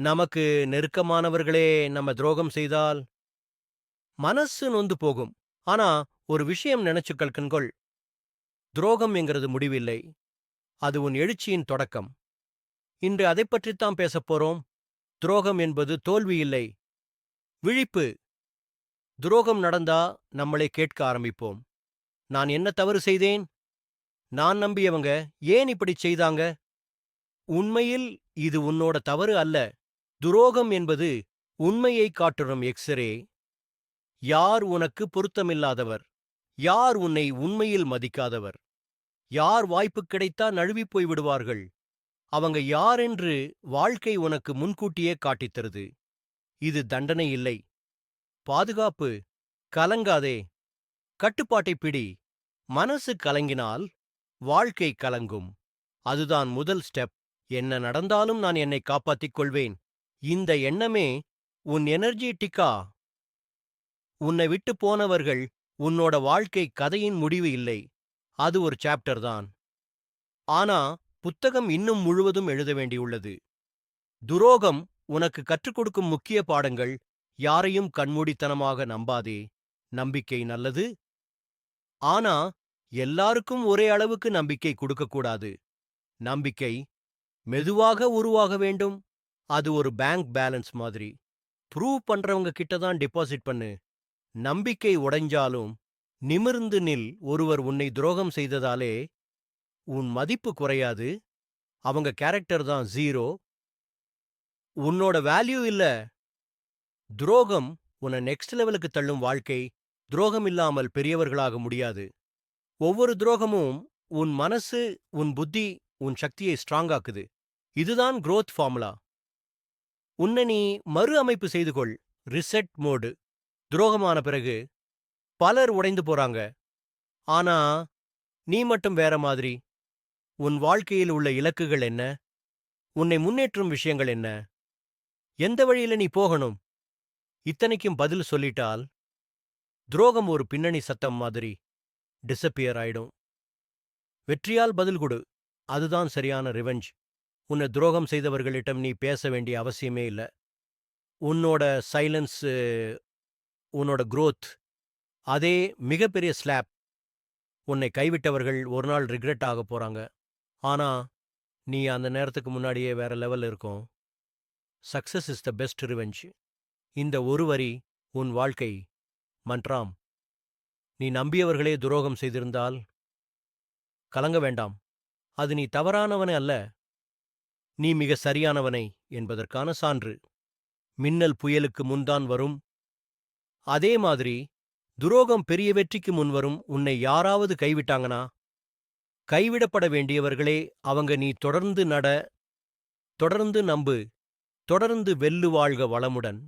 நமக்கு நெருக்கமானவர்களே நம்ம துரோகம் செய்தால்? மனசு நொந்து போகும். ஆனா ஒரு விஷயம் நினைச்சுக்கள் கண்கொள். துரோகம் என்கிறது முடிவில்லை. அது உன் எழுச்சியின் தொடக்கம். இன்று அதைப் பற்றித்தான் பேசப் போறோம். துரோகம் என்பது தோல்வி இல்லை. விழிப்பு. துரோகம் நடந்தா நம்மளை கேட்க ஆரம்பிப்போம். நான் என்ன தவறு செய்தேன்? நான் நம்பியவங்க ஏன் இப்படி செய்தாங்க? உண்மையில் இது உன்னோட தவறு அல்ல. துரோகம் என்பது உண்மையை காட்டுறும் எக்ஸ்ரே. யார் உனக்கு பொருத்தமில்லாதவர்? யார் உன்னை உண்மையில் மதிக்காதவர்? யார் வாய்ப்பு கிடைத்தா நழுவிப் போய் விடுவார்கள்? அவங்க யாரென்று வாழ்க்கை உனக்கு முன்கூட்டியே காட்டித் தருது? இது தண்டனை இல்லை. பாதுகாப்பு கலங்காதே. கட்டுப்பாட்டை பிடி. மனசு கலங்கினால் வாழ்க்கை கலங்கும். அதுதான் முதல் ஸ்டெப். என்ன நடந்தாலும் நான் என்னை காப்பாத்திக் கொள்வேன். இந்த எண்ணமே உன் எனர்ஜி டிக்கா உன்னை விட்டு போனவர்கள் உன்னோட வாழ்க்கை கதையின் முடிவு இல்லை. அது ஒரு சாப்டர் தான். ஆனா புத்தகம் இன்னும் முழுவதும் எழுத வேண்டியுள்ளது. துரோகம் உனக்கு கற்றுக் கொடுக்கும் முக்கிய பாடங்கள் யாரையும் கண்மூடித்தனமாக நம்பாதே. நம்பிக்கை நல்லது. ஆனா எல்லாருக்கும் ஒரே அளவுக்கு நம்பிக்கை கொடுக்கக்கூடாது நம்பிக்கை மெதுவாக உருவாக வேண்டும். அது ஒரு பேங்க் பேலன்ஸ் மாதிரி. ப்ரூவ் பண்றவங்க கிட்ட தான் டிபாசிட் பண்ணு. நம்பிக்கை உடைஞ்சாலும் நிமிர்ந்து நில் ஒருவர் உன்னை துரோகம் செய்ததாலே உன் மதிப்பு குறையாது. அவங்க கேரக்டர் தான் ஜீரோ. உன்னோட வேல்யூ இல்ல. துரோகம் உன்னை நெக்ஸ்ட் லெவலுக்கு தள்ளும் வாழ்க்கை. துரோகம் இல்லாமல் பெரியவர்களாக முடியாது. ஒவ்வொரு துரோகமும் உன் மனசு உன் புத்தி உன் சக்தியை ஸ்ட்ராங்காக்குது இதுதான் குரோத் ஃபார்முலா உன்னை நீ மறு அமைப்பு செய்து கொள். ரிசெட் மோடு துரோகமான பிறகு பலர் உடைந்து போறாங்க. ஆனா நீ மட்டும் வேற மாதிரி. உன் வாழ்க்கையில் உள்ள இலக்குகள் என்ன? உன்னை முன்னேற்றும் விஷயங்கள் என்ன? எந்த வழியில நீ போகணும்? இத்தனைக்கும் பதில் சொல்லிட்டால் துரோகம் ஒரு பின்னணி சத்தம் மாதிரி டிசப்பியர் ஆயிடும். வெற்றியால் பதில் கொடு. அதுதான் சரியான ரிவெஞ்ச் உன்னை துரோகம் செய்தவர்களிடம் நீ பேச வேண்டிய அவசியமே இல்ல. உன்னோட சைலன்ஸ் உன்னோட குரோத் அதே மிகப்பெரிய ஸ்லாப் உன்னை கைவிட்டவர்கள் ஒரு நாள் ரிக்ரெட் ஆக போறாங்க. ஆனா நீ அந்த நேரத்துக்கு முன்னாடியே வேற லெவல் இருக்கும். Success is the best revenge இந்த ஒரு வரி உன் வாழ்க்கை மன்றாம். நீ நம்பியவர்களே துரோகம் செய்திருந்தால் கலங்க வேண்டாம். அது நீ தவறானவனே அல்ல. நீ மிக சரியானவனை என்பதற்கான சான்று. மின்னல் புயலுக்கு முன்தான் வரும். அதே மாதிரி துரோகம் பெரிய வெற்றிக்கு முன்வரும் உன்னை யாராவது கைவிட்டாங்கனா? கைவிடப்பட வேண்டியவர்களே அவங்க நீ தொடர்ந்து நட தொடர்ந்து நம்பு தொடர்ந்து வெல்லு வாழ்க வளமுடன்.